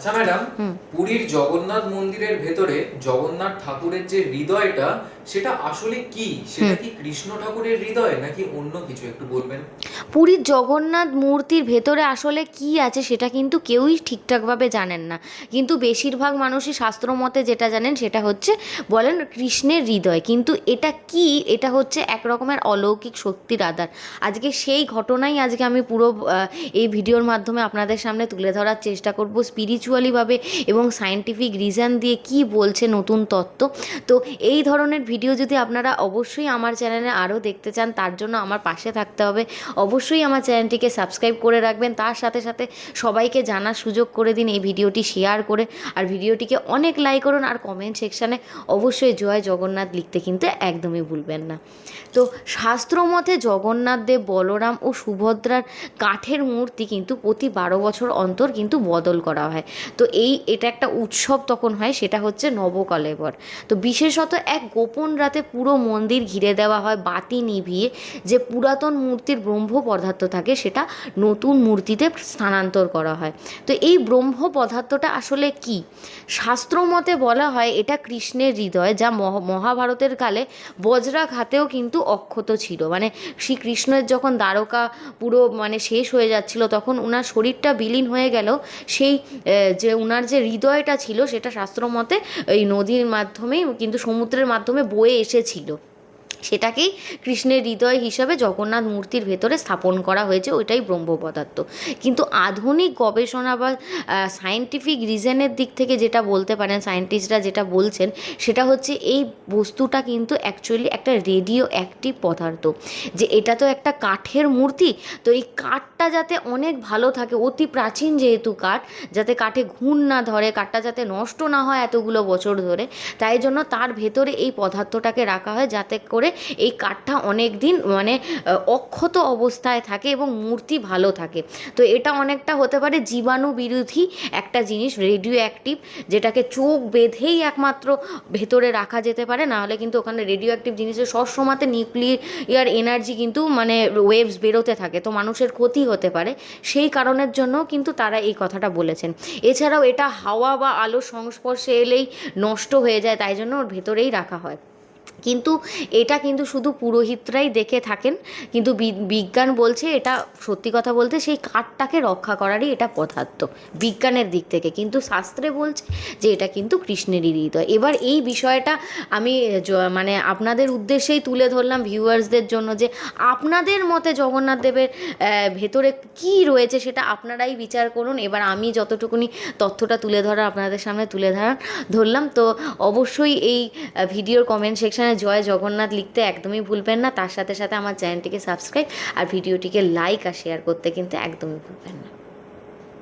আচ্ছা ম্যাডাম পুরীর জগন্নাথ মন্দিরের ভেতরে জগন্নাথ ঠাকুরের যে হৃদয়টা সেটা আসলে কি? সেটা কি কৃষ্ণ ঠাকুরের হৃদয় নাকি অন্য কিছু? একটু বলবেন। পুরীর জগন্নাথ মূর্তির ভেতরে আসলে কি আছে সেটা কিন্তু কেউই ঠিকঠাকভাবে জানেন না। কিন্তু বেশিরভাগ মানুষই শাস্ত্র মতে যেটা জানেন সেটা হচ্ছে বলেন কৃষ্ণের হৃদয়। কিন্তু এটা কি? এটা হচ্ছে এক রকমের অলৌকিক শক্তির আধার। আজকে সেই ঘটনাই আজকে আমি পুরো এই ভিডিওর মাধ্যমে আপনাদের সামনে তুলে ধরার চেষ্টা করব স্পিরিচুয়ালিভাবে এবং সায়েন্টিফিক রিজন দিয়ে কি বলছে নতুন তত্ত্ব। তো এই ধরনের ভিডিও যদি আপনারা অবশ্যই আমার চ্যানেলে আরও দেখতে চান, তার জন্য আমার পাশে থাকতে হবে। অবশ্যই আমার চ্যানেলটিকে সাবস্ক্রাইব করে রাখবেন, তার সাথে সাথে সবাইকে জানার সুযোগ করে দিন এই ভিডিওটি শেয়ার করে। আর ভিডিওটিকে অনেক লাইক করুন, আর কমেন্ট সেকশানে অবশ্যই জয় জগন্নাথ লিখতে কিন্তু একদমই ভুলবেন না। তো শাস্ত্র মতে জগন্নাথ দেব, বলরাম ও সুভদ্রার কাঠের মূর্তি কিন্তু প্রতি বারো বছর অন্তর কিন্তু বদল করা হয়। তো এই, এটা একটা উৎসব তখন হয়, সেটা হচ্ছে নবকলেবর। তো বিশেষত এক গোপন রাতে পুরো মন্দির ঘিরে দেওয়া হয় বাতি নিভিয়ে যে পুরাতন মূর্তির ব্রহ্ম পদার্থ থাকে সেটা নতুন মূর্তিতে স্থানান্তর করা হয়। তো এই ব্রহ্ম পদার্থটা আসলে কি? শাস্ত্র মতে বলা হয় এটা কৃষ্ণের হৃদয় যা মহাভারতের কালে বজ্রাঘাতেও কিন্তু অক্ষত ছিল। মানে শ্রীকৃষ্ণের যখন দ্বারকা পুরো মানে শেষ হয়ে যাচ্ছিল, তখন ওনার শরীরটা বিলীন হয়ে গেল। সেই যে ওনার যে হৃদয়টা ছিল সেটা শাস্ত্র মতে এই নদীর মাধ্যমেই, কিন্তু সমুদ্রের মাধ্যমে বয়ে এসেছিল। সেটাকেই কৃষ্ণের হৃদয় হিসাবে জগন্নাথ মূর্তির ভেতরে স্থাপন করা হয়েছে, ওইটাই ব্রহ্ম পদার্থ কিন্তু আধুনিক গবেষণা বা সায়েন্টিফিক রিজনের দিক থেকে যেটা বলতে পারেন সায়েন্টিস্টরা যেটা বলছেন, সেটা হচ্ছে এই বস্তুটা কিন্তু অ্যাকচুয়ালি একটা রেডিও অ্যাক্টিভ পদার্থ। যে এটা তো একটা কাঠের মূর্তি, তো এই কাঠটা যাতে অনেক ভালো থাকে, অতি প্রাচীন যেহেতু কাঠ, যাতে কাঠে ঘুণ না ধরে, কাঠটা যাতে নষ্ট না হয় এতগুলো বছর ধরে, তাই জন্য তার ভেতরে এই পদার্থটাকে রাখা হয় যাতে করে এই কাঠটা অনেক দিন মানে অক্ষত অবস্থায় থাকে এবং মূর্তি ভালো থাকে। তো এটা অনেকটা হতে পারে জীবাণু বিরোধী একটা জিনিস রেডিও অ্যাক্টিভ যেটাকে চোখ বেঁধেই একমাত্র ভেতরে রাখা যেতে পারে। না হলে কিন্তু ওখানে রেডিও অ্যাক্টিভ জিনিসের সবসময়তে নিউক্লিয়ার এনার্জি কিন্তু মানে ওয়েভস বেরোতে থাকে। তো মানুষের ক্ষতি হতে পারে। সেই কারণের জন্য কিন্তু তারা এই কথাটা বলেছেন। এছাড়াও এটা হাওয়া বা আলোর সংস্পর্শে এলেই নষ্ট হয়ে যায়, তাই জন্য ওর ভেতরেই রাখা হয়। কিন্তু এটা কিন্তু শুধু পুরোহিতরাই দেখে থাকেন। কিন্তু বিজ্ঞান বলছে এটা সত্যি কথা বলতে সেই কাঠটাকে রক্ষা করারই এটা পদার্থ বিজ্ঞানের দিক থেকে। কিন্তু শাস্ত্রে বলছে যে এটা কিন্তু কৃষ্ণেরই হৃদয়। এবার এই বিষয়টা আমি মানে আপনাদের উদ্দেশ্যেই তুলে ধরলাম ভিউয়ার্সদের জন্য যে আপনাদের মতে জগন্নাথ দেবের ভেতরে কি রয়েছে সেটা আপনারাই বিচার করুন। এবার আমি যতটুকুনি তথ্যটা তুলে ধরা আপনাদের সামনে তুলে ধরা ধরলাম। তো অবশ্যই এই ভিডিওর কমেন্ট সেকশানে জয় জগন্নাথ লিখতে একদমই ভুলবেন না। তার সাথে সাথে আমার চ্যানেলটিকে সাবস্ক্রাইব আর ভিডিওটিকে লাইক আর শেয়ার করতে কিন্তু একদমই ভুলবেন না।